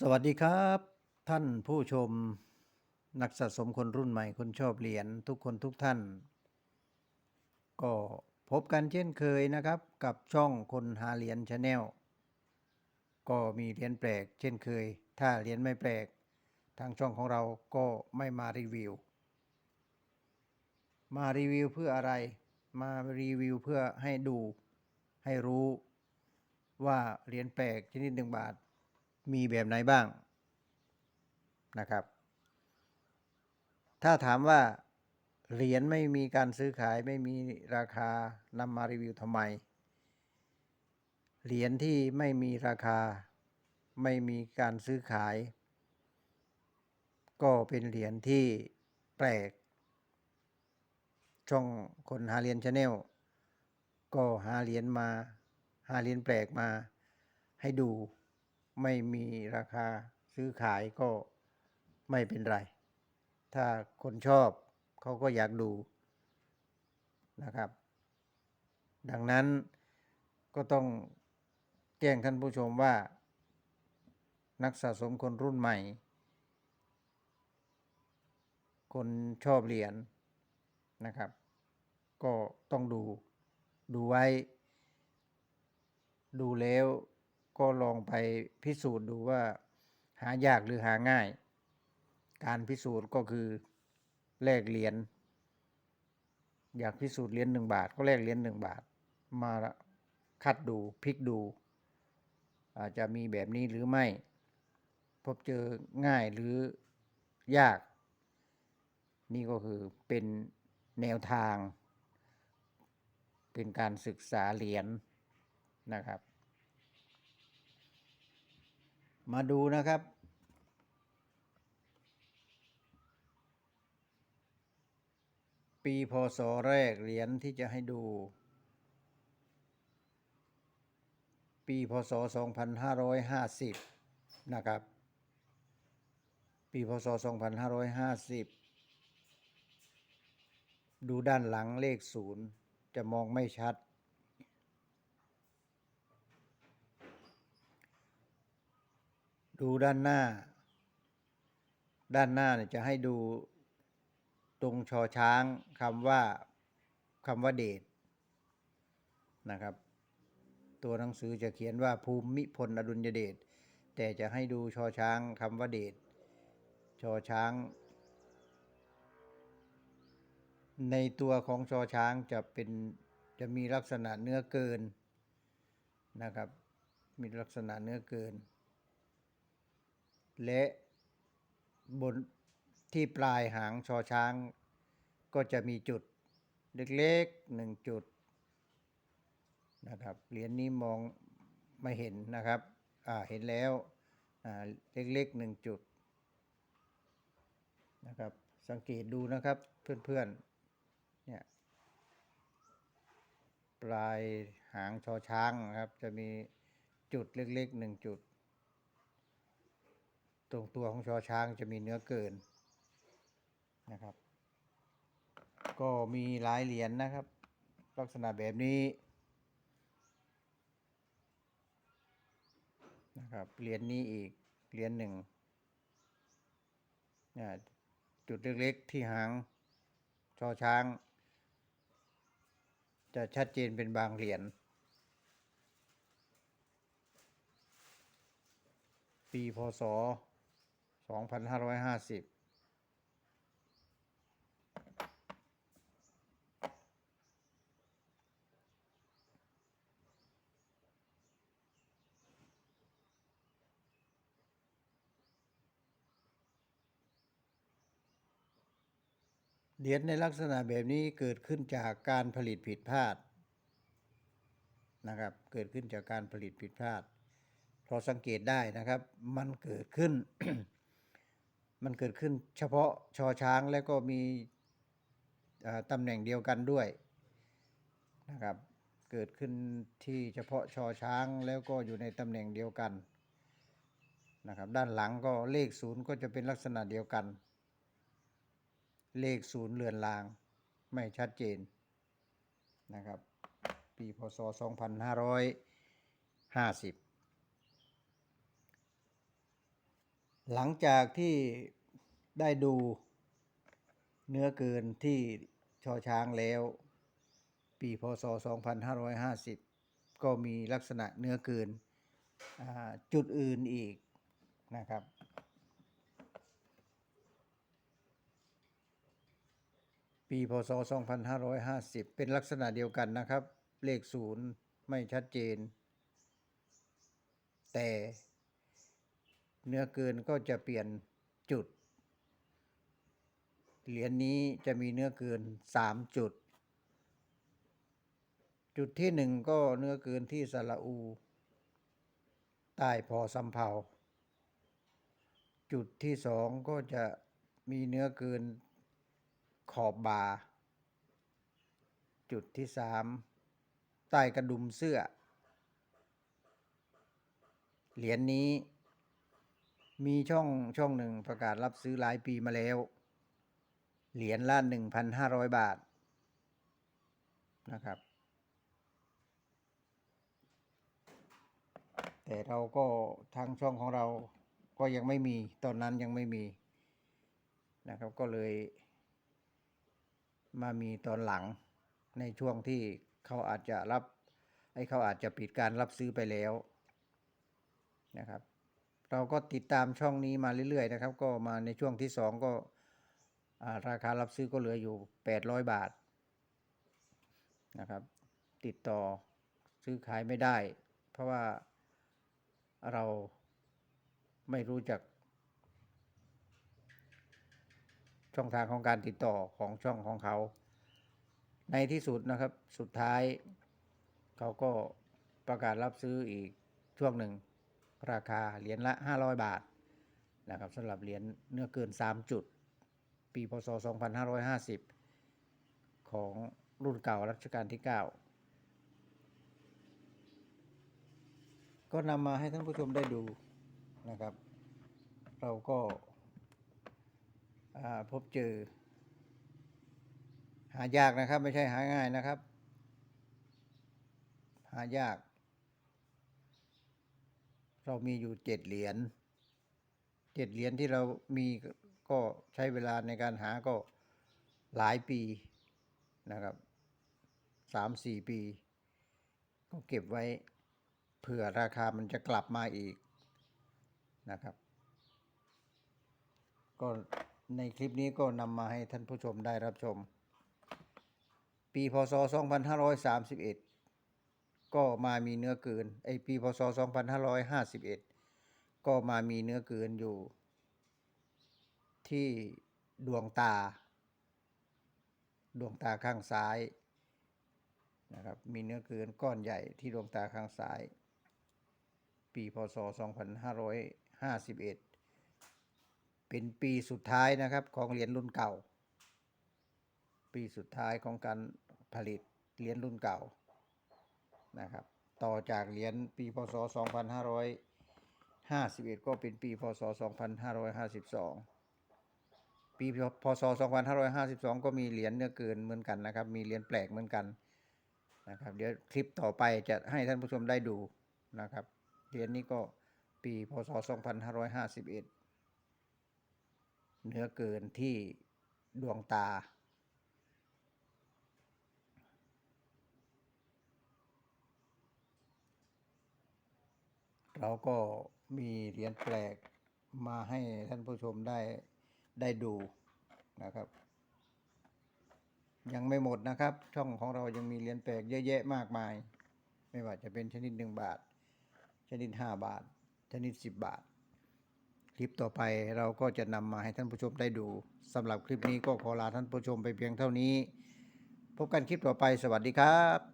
สวัสดีครับ ท่านผู้ชม นักสะสมคนรุ่นใหม่คนชอบเหรียญทุกคนทุกท่าน ก็พบกันเช่นเคยนะครับ กับช่องคนหาเหรียญชาแนลก็มีเหรียญแปลก เช่นเคย ถ้าเหรียญไม่แปลก ทางช่องของเราก็ไม่มารีวิว มารีวิวเพื่ออะไร มารีวิวเพื่อให้ดูให้รู้ว่าเหรียญแปลกชนิดหนึ่งบาท มีแบบไหนบ้างนะครับ ถ้าถามว่าเหรียญไม่มีการซื้อขายไม่มีราคานำมารีวิวทำไม เหรียญที่ไม่มีราคาไม่มีการซื้อขาย ก็เป็นเหรียญที่แปลก ช่องคนหาเหรียญชาแนลก็หาเหรียญมา หาเหรียญแปลกมาให้ดู ไม่มีราคาซื้อขายก็ไม่เป็นไร ถ้าคนชอบเขาก็อยากดูนะครับ ดังนั้นก็ต้องแจ้งท่านผู้ชมว่า นักสะสมคนรุ่นใหม่ คนชอบเหรียญนะครับ ก็ต้องดูดูไว้ ดูแล้ว ก็ลองไปพิสูจน์ดูว่าหายากหรือหาง่าย การพิสูจน์ก็คือแลกเหรียญอยากพิสูจน์เหรียญหนึ่งบาท ก็แลกเหรียญหนึ่งบาท มาคัดดูพลิกดู อาจจะมีแบบนี้หรือไม่ พบเจอง่ายหรือยาก นี่ก็คือเป็นแนวทาง เป็นการศึกษาเหรียญนะครับ มาดูนะครับ ปีพศแรกเหรียญที่จะให้ดู ปีพศ 2550 นะครับ ปีพศ 2550 ดูด้านหลังเลขศูนย์จะมองไม่ชัด ดูด้านหน้า ด้านหน้าเนี่ยจะให้ดูตรงชอช้างคำว่าคำว่าเดชนะครับ ตัวหนังสือจะเขียนว่าภูมิพลอดุลยเดชแต่จะให้ดูชอช้างคำว่าเดชชอช้าง ในตัวของชอช้างจะเป็นจะมีลักษณะเนื้อเกินนะครับ มีลักษณะเนื้อเกิน และบนที่ปลายหางชอช้าง ก็จะมีจุดเล็กๆหนึ่งจุดนะครับเหรียญนี้มองไม่เห็นนะครับอ่าเห็นแล้วอ่าเล็กๆหนึ่งจุดนะครับสังเกตดูนะครับเพื่อนๆเนี่ยปลายหางชอช้างนะครับจะมีจุดเล็กๆหนึ่งจุด ตรงตัวของชอช้างจะมีเนื้อเกินนะครับ ก็มีหลายเหรียญนนะครับ ลักษณะแบบนี้นะครับเหรียญนี้อีกเหรียญหนึ่งนี่จุดเล็กๆที่หางชอช้าง จะชัดเจนเป็นบางเหรียญปีพศ 2550เหรียญในลักษณะแบบนี้เกิดขึ้นจากการผลิตผิดพลาดนะครับ เกิดขึ้นจากการผลิตผิดพลาดพอสังเกตได้นะครับ มันเกิดขึ้น มันเกิดขึ้นเฉพาะชอช้างแล้วก็มีตำแหน่งเดียวกันด้วยนะครับ เกิดขึ้นที่เฉพาะชอช้างแล้วก็อยู่ในตำแหน่งเดียวกันนะครับ ด้านหลังก็เลขศูนย์ก็จะเป็นลักษณะเดียวกัน เลขศูนย์เลือนลาง ไม่ชัดเจนนะครับ ปีพศ 2550 หลังจากที่ได้ดูเนื้อเกินที่ชอช้างแล้ว ปีพศ 2550 ก็มีลักษณะเนื้อเกินอ่าจุดอื่นอีกนะครับ ปีพศ 2550 เป็นลักษณะเดียวกันนะครับ เลขศูนย์ไม่ชัดเจน แต่ เนื้อเกินก็จะเปลี่ยนจุด เหรียญนี้จะมีเนื้อเกิน 3 จุด จุดที่หนึ่งก็เนื้อเกินที่สระอูใต้พอสำเภาจุดที่สองก็จะมีเนื้อเกินขอบบา จุดที่สามใต้กระดุมเสื้อ เหรียญนนี้ มีช่องช่องหนึ่งประกาศรับซื้อหลายปีมาแล้ว เหรียญละหนึ่งพันห้าร้อยบาทนะครับ แต่เราก็ทางช่องของเราก็ยังไม่มีตอนนั้นยังไม่มีนะครับก็เลยมามีตอนหลังในช่วงที่เขาอาจจะรับไอ้เขาอาจจะปิดการรับซื้อไปแล้วนะครับ เราก็ติดตามช่องนี้มาเรื่อยๆนะครับ ก็มาในช่วงที่สองก็ราคารับซื้อก็เหลืออยู่ 800 บาทนะครับ ติดต่อซื้อขายไม่ได้ เพราะว่าเราไม่รู้จัก ช่องทางของการติดต่อของช่องของเขา ในที่สุดนะครับสุดท้ายเขาก็ประกาศรับซื้ออีกช่วงหนึ่ง ราคาเหรียญละ 500 บาทนะครับสำหรับเหรียญเนื้อเกิน 3 จุด ปีพศ 2550 ของรุ่นเก่ารัชกาลที่ 9 ก็นำมาให้ท่านผู้ชมได้ดูนะครับ เราก็พบเจอ หายากนะครับ ไม่ใช่หาง่ายนะครับ หายาก เรามีอยู่เจ็ดเหรียญเจ็ดเหรียญที่เรามีก็ใช้เวลาในการหาก็หลายปีนะครับสามสี่ปี ก็เก็บไว้เผื่อราคามันจะกลับมาอีกนะครับ ก็ในคลิปนี้ก็นำมาให้ท่านผู้ชมได้รับชม ปีพศ 2531 ก็มามีเนื้อเกินไอปีพศ 2551 ก็มามีเนื้อเกินอยู่ ที่ดวงตา ดวงตาข้างซ้ายนะครับมีเนื้อเกินก้อนใหญ่ที่ดวงตาข้างซ้าย ปีพศ 2551 เป็นปีสุดท้ายนะครับของเหรียญรุ่นเก่า ปีสุดท้ายของการผลิตเหรียญรุ่นเก่า นะครับ ต่อจากเหรียญปีพศ 2551 ก็เป็นปีพศ 2552 ปีพศ 2552 ก็มีเหรียญเนื้อเกินเหมือนกันนะครับ มีเหรียญแปลกเหมือนกันนะครับ เดี๋ยวคลิปต่อไปจะให้ท่านผู้ชมได้ดูนะครับ เหรียญนี้ก็ปีพศ 2551 เนื้อเกินที่ดวงตา เราก็มีเหรียญแปลกมาให้ท่านผู้ชมได้ได้ดูนะครับ ยังไม่หมดนะครับ ช่องของเรายังมีเหรียญแปลกเยอะแยะมากมาย ไม่ว่าจะเป็นชนิดหนึ่งบาท ชนิดห้าบาท ชนิดสิบบาท คลิปต่อไปเราก็จะนำมาให้ท่านผู้ชมได้ดูสำหรับคลิปนี้ก็ขอลาท่านผู้ชมไปเพียงเท่านี้ พบกันคลิปต่อไปสวัสดีครับ